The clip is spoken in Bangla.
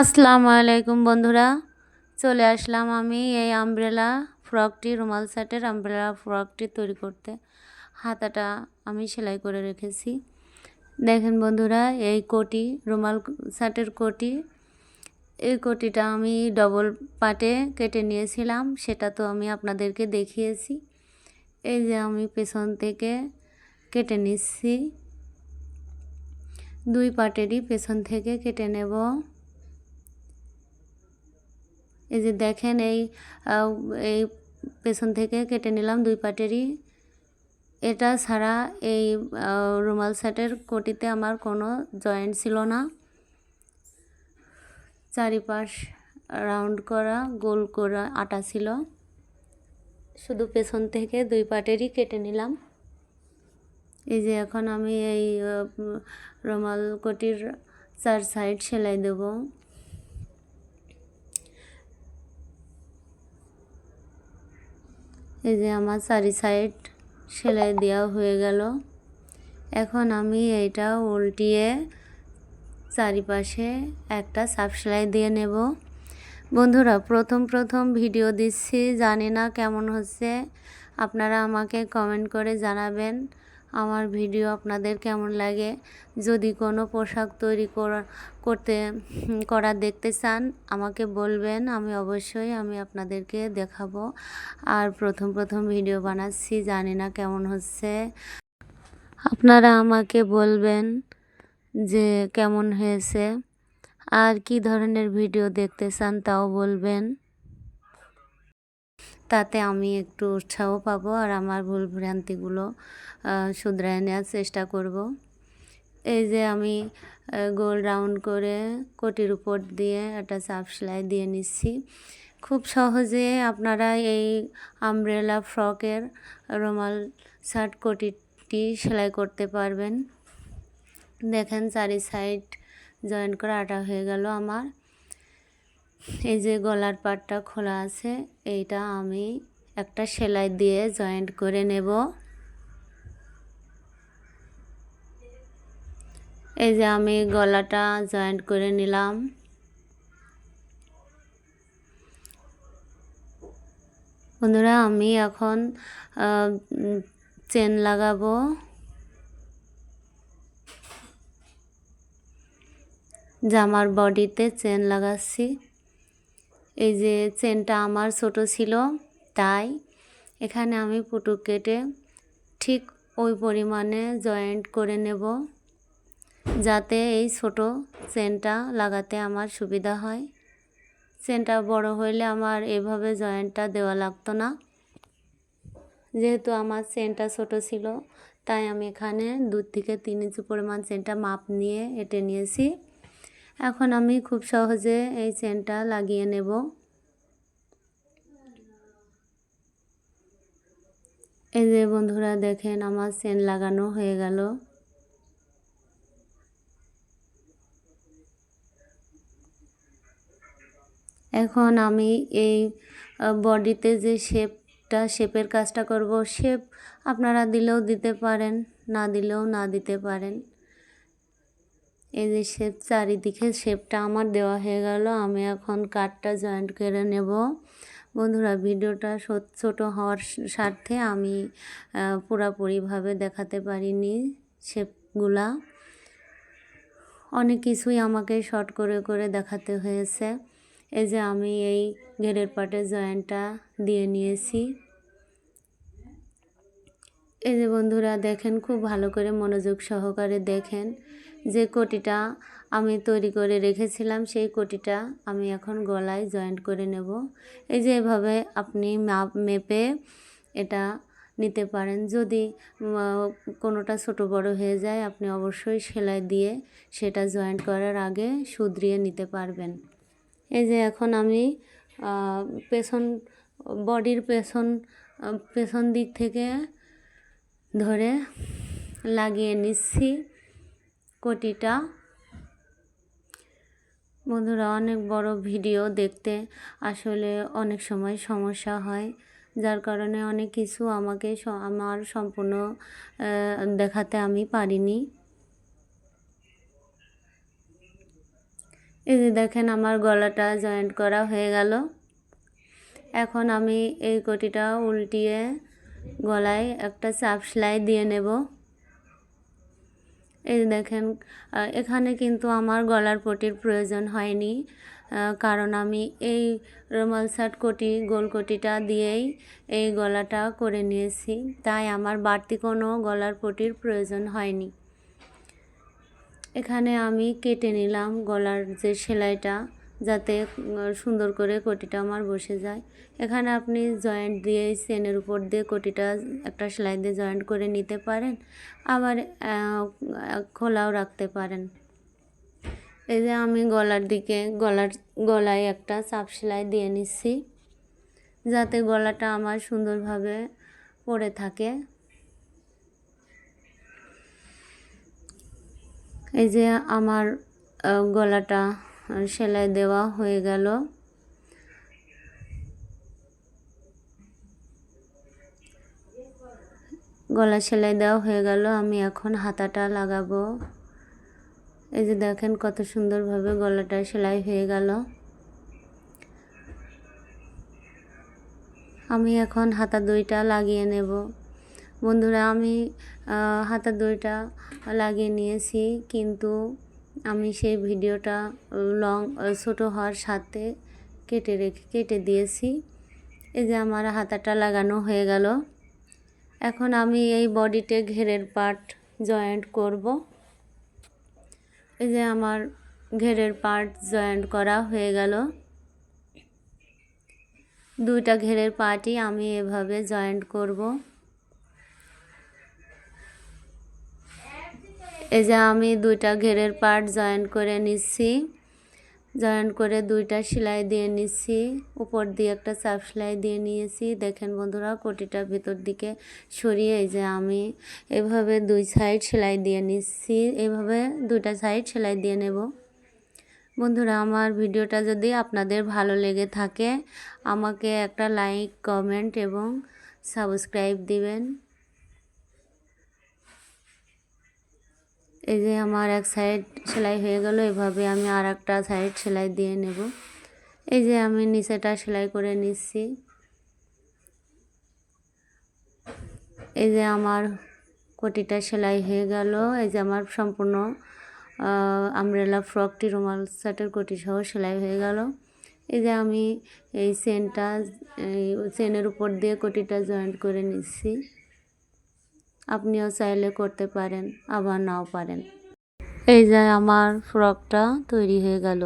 আসসালামু আলাইকুম বন্ধুরা। চলে আসলাম আমি এই আমব্রেলা ফ্রকটি রুমাল সেটের আমব্রেলা ফ্রকটি তৈরি করতে। হাতাটা আমি সেলাই করে রেখেছি। দেখেন বন্ধুরা, এই কোটি, রুমাল সেটের কোটি, এই কোটিটা আমি ডবল পাটে কেটে নিয়েছিলাম, সেটা তো আমি আপনাদেরকে দেখিয়েছি। এই যে আমি পেছন থেকে কেটে নিচ্ছি। দুই পাটেরই পেছন থেকে কেটে নেব। এই যে দেখেন এই এই পেছন থেকে কেটে নিলাম দুই পাটেরই। এটা ছাড়া এই রুমাল সেটের কোটিতে আমার কোনো জয়েন্ট ছিল না। চারিপাশ রাউন্ড করা, গোল করা, আটা ছিল। শুধু পেছন থেকে দুই পাটেরই কেটে নিলাম। এই যে এখন আমি এই রুমাল কোটির চার সাইড সেলাই দেবো। এই যে আমার চারি সাইড সেলাই দেওয়া হয়ে গেল। এখন আমি এটা উল্টিয়ে চারিপাশে একটা সাফ সেলাই দিয়ে নেব। বন্ধুরা, প্রথম প্রথম ভিডিও দিচ্ছি। জানি না কেমন হচ্ছে। আপনারা আমাকে কমেন্ট করে জানাবেন। আমার ভিডিও আপনাদের কেমন লাগে? যদি কোনো পোশাক তৈরি করতে করা দেখতে চান, আমাকে বলবেন, আমি অবশ্যই আমি আপনাদেরকে দেখাবো। আর প্রথম প্রথম ভিডিও বানাচ্ছি, জানি না কেমন হচ্ছে। আপনারা আমাকে বলবেন যে কেমন হয়েছে। আর কি ধরনের ভিডিও দেখতে চান, তাও বলবেন। তাতে আমি একটু উৎসাহ পাবো আর আমার ভুল ভ্রান্তিগুলো শুধরায় নেওয়ার চেষ্টা করব। এই যে আমি গোল রাউন্ড করে কোটির উপর দিয়ে একটা চাপ সেলাই দিয়ে নিচ্ছি। খুব সহজে আপনারা এই আমব্রেলা ফ্রকের রুমাল, শার্ট, কোটিটি সেলাই করতে পারবেন। দেখেন চারি সাইড জয়েন করা আটা হয়ে গেল আমার। এই যে গলার পাটটা খোলা আছে, এইটা আমি একটা সেলাই দিয়ে জয়েন্ট করে নেব। এই যে আমি গলাটা জয়েন্ট করে নিলাম। বন্ধুরা, আমি এখন চেন লাগাবো। জামার বডিতে চেন লাগাচ্ছি। এই যে চেনটা আমার ছোট ছিল, তাই এখানে আমি পুটুক কেটে ঠিক ওই পরিমাণে জয়েন্ট করে নেব, যাতে এই ছোট চেনটা লাগাতে আমার সুবিধা হয়। চেনটা বড় হইলে আমার এভাবে জয়েন্টটা দেওয়া লাগতো না। যেহেতু আমার চেনটা ছোট ছিল, তাই আমি এখানে দু থেকে তিন ইঞ্চি পরিমাণ চেনটা মাপ নিয়ে এটে নিয়েছি। এখন আমি খুব সহজে এই চেনটা লাগিয়ে নেব। এই যে বন্ধুরা, দেখেন আমার চেন লাগানো হয়ে গেল। এখন আমি এই বডিতে যে শেপটা, শেপের কাজটা করব, শেপ আপনারা দিলেও দিতে পারেন, না দিলেও না দিতে পারেন। এই যে শেপ চারিদিকে শেপটা আমার দেওয়া হয়ে গেল, আমি এখন কাঠটা জয়েন্ট করে নেব। বন্ধুরা, ভিডিওটা ছোট হওয়ার স্বার্থে আমি পুরাপুরিভাবে দেখাতে পারিনি শেপগুলা অনেক কিছুই আমাকে শর্ট করে করে দেখাতে হয়েছে। এই যে আমি এই ঘেরের পাটে জয়েন্টটা দিয়ে নিয়েছি। এই যে বন্ধুরা, দেখেন, খুব ভালো করে মনোযোগ সহকারে দেখেন। যে কোটিটা আমি তৈরি করে রেখেছিলাম, সেই কোটিটা আমি এখন গলায় জয়েন্ট করে নেব। এই যে এভাবে আপনি মাপ মেপে এটা নিতে পারেন। যদি কোনোটা ছোট বড় হয়ে যায়, আপনি অবশ্যই সেলাই দিয়ে সেটা জয়েন্ট করার আগে শুধরিয়ে নিতে পারবেন। এই যে এখন আমি পেছন, বডির পেছন পেছন দিক থেকে ধরে লাগিয়ে নিচ্ছি। কোটিটা। বন্ধুরা, অনেক বড় ভিডিও দেখতে আসলে অনেক সময় সমস্যা হয়। যার কারণে অনেক কিছু আমাকে আমার সম্পূর্ণ দেখাতে আমি পারিনি। এই যে দেখেন আমার গলাটা জয়েন্ট করা হয়ে গেল। এখন আমি এই কোটিটা উল্টিয়ে গলায় একটা চাপ সেলাই দিয়ে নেব। এই দেখেন এখানে কিন্তু আমার গলার পটির প্রয়োজন হয়নি কারণ আমি এই রুমাল শার্ট কোটি, গোল কোটিটা দিয়েই এই গলাটা করে নিয়েছি। তাই আমার বাড়তি কোনো গলার পটির প্রয়োজন হয়নি। এখানে আমি কেটে নিলাম গলার যে সেলাইটা। যাতে সুন্দর করে কোটিটা আমার বসে যায়। এখানে আপনি জয়েন্ট দিয়ে চেনের উপর দিয়ে কোটিটা একটা সেলাই দিয়ে জয়েন্ট করে নিতে পারেন। আবার খোলাও রাখতে পারেন। এই যে আমি গলার দিকে, গলার গলায় একটা চাপ সেলাই দিয়ে নিচ্ছি। যাতে গলাটা আমার সুন্দরভাবে পড়ে থাকে। এই যে আমার গলাটা সেলাই দেওয়া হয়ে গেল। গলা সেলাই দেওয়া হয়ে গেল। আমি এখন হাতাটা লাগাবো। এই যে দেখেন কত সুন্দরভাবে গলাটা সেলাই হয়ে গেল। আমি এখন হাতা দুইটা লাগিয়ে নেব। বন্ধুরা, আমি হাতা দুইটা লাগিয়ে নিয়েছি, কিন্তু আমি সেই ভিডিওটা লং ছোটো হওয়ার সাথে কেটে রেখে, কেটে দিয়েছি। এই যে আমার হাতাটা লাগানো হয়ে গেল। এখন আমি এই বডিতে ঘেরের পার্ট জয়েন্ট করব। এই যে আমার ঘেরের পার্ট জয়েন্ট করা হয়ে গেল। দুইটা ঘেরের পার্টই আমি এভাবে জয়েন্ট করব। এই যে আমি দুইটা ঘেরের পার্ট জয়েন করে নিচ্ছি। জয়েন করে দুইটা সেলাই দিয়ে নিচ্ছি। উপর দিয়ে একটা চাপ সেলাই দিয়ে নিয়েছি। দেখেন বন্ধুরা কোটিটা ভিতর দিকে সরিয়ে এই যে আমি এভাবে দুই সাইড সেলাই দিয়ে নিচ্ছি। এভাবে দুইটা সাইড সেলাই দিয়ে নেব। বন্ধুরা, আমার ভিডিওটা যদি আপনাদের ভালো লেগে থাকে, আমাকে একটা লাইক, কমেন্ট এবং সাবস্ক্রাইব দিবেন। এই যে আমার এক সাইড সেলাই হয়ে গেল, এভাবে আমি আর একটা সাইড সেলাই দিয়ে নেব। এই যে আমি নিচেটা সেলাই করে নিচ্ছি। এই যে আমার কোটিটা সেলাই হয়ে গেল। এই যে আমার সম্পূর্ণ আমরেলা ফ্রকটি রুমাল শার্টের কোটি সহ সেলাই হয়ে গেল। এই যে আমি এই চেনটা এই চেনের উপর দিয়ে কোটিটা জয়েন্ট করে নিচ্ছি। আপনিও চাইলে করতে পারেন আবার নাও পারেন। এই যে আমার ফ্রকটা তৈরি হয়ে গেল।